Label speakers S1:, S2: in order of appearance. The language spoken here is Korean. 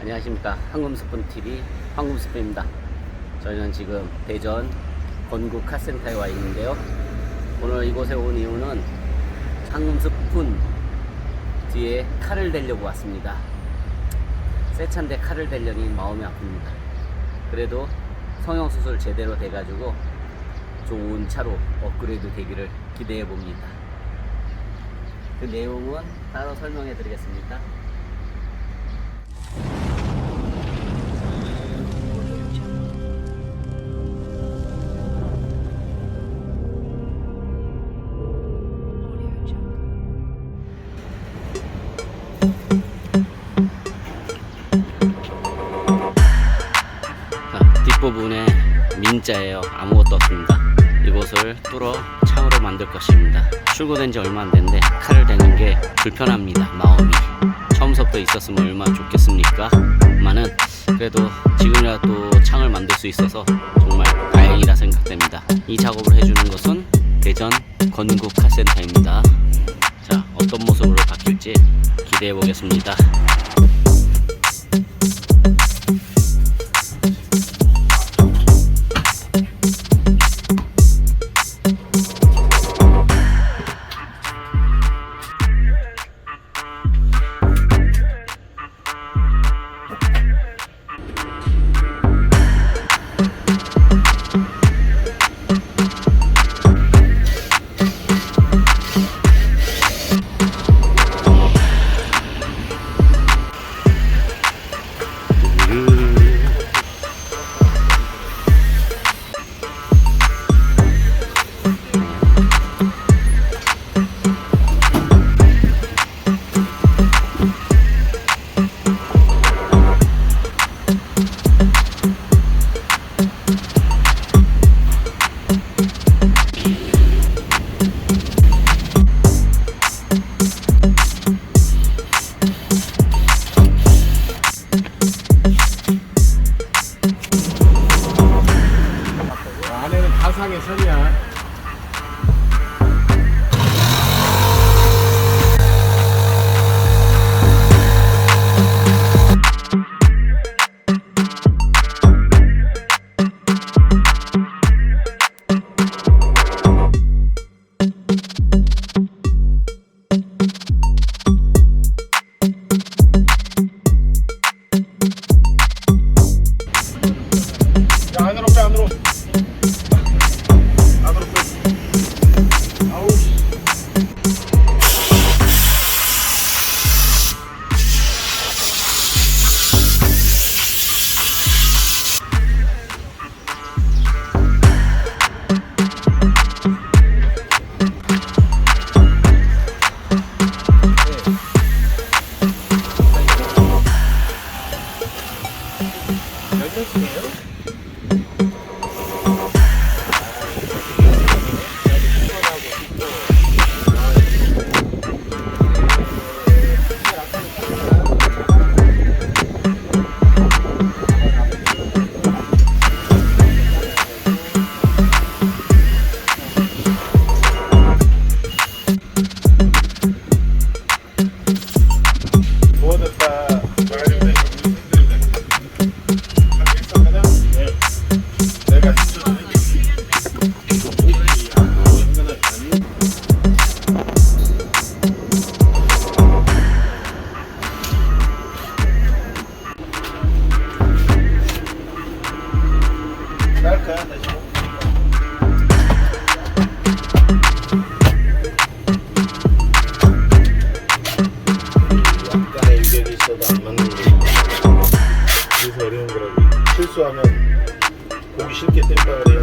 S1: 안녕하십니까. 황금스푼TV 황금스푼입니다. 저희는 지금 대전 건국 카센터에 와 있는데요. 오늘 이곳에 온 이유는 황금스푼 뒤에 칼을 대려고 왔습니다. 새 차인데 칼을 대려니 마음이 아픕니다. 그래도 성형수술 제대로 돼가지고 좋은 차로 업그레이드 되기를 기대해 봅니다. 그 내용은 따로 설명해 드리겠습니다 자, 뒷부분에 민자예요. 아무것도 없습니다. 이곳을 뚫어 창으로 만들 것입니다. 출고된 지 얼마 안 됐는데 칼을 대는 게 불편합니다. 마음이. 처음부터 있었으면 얼마나 좋겠습니까? 많은 그래도 지금이라도 창을 만들 수 있어서 정말 다행이라 생각됩니다. 이 작업을 해주는 것은 대전 건국 카센터입니다. 기대해 보겠습니다.
S2: 선이야. 야, 안으로 빼. 안으로 Şu şey sonra bu işin ketin parayı.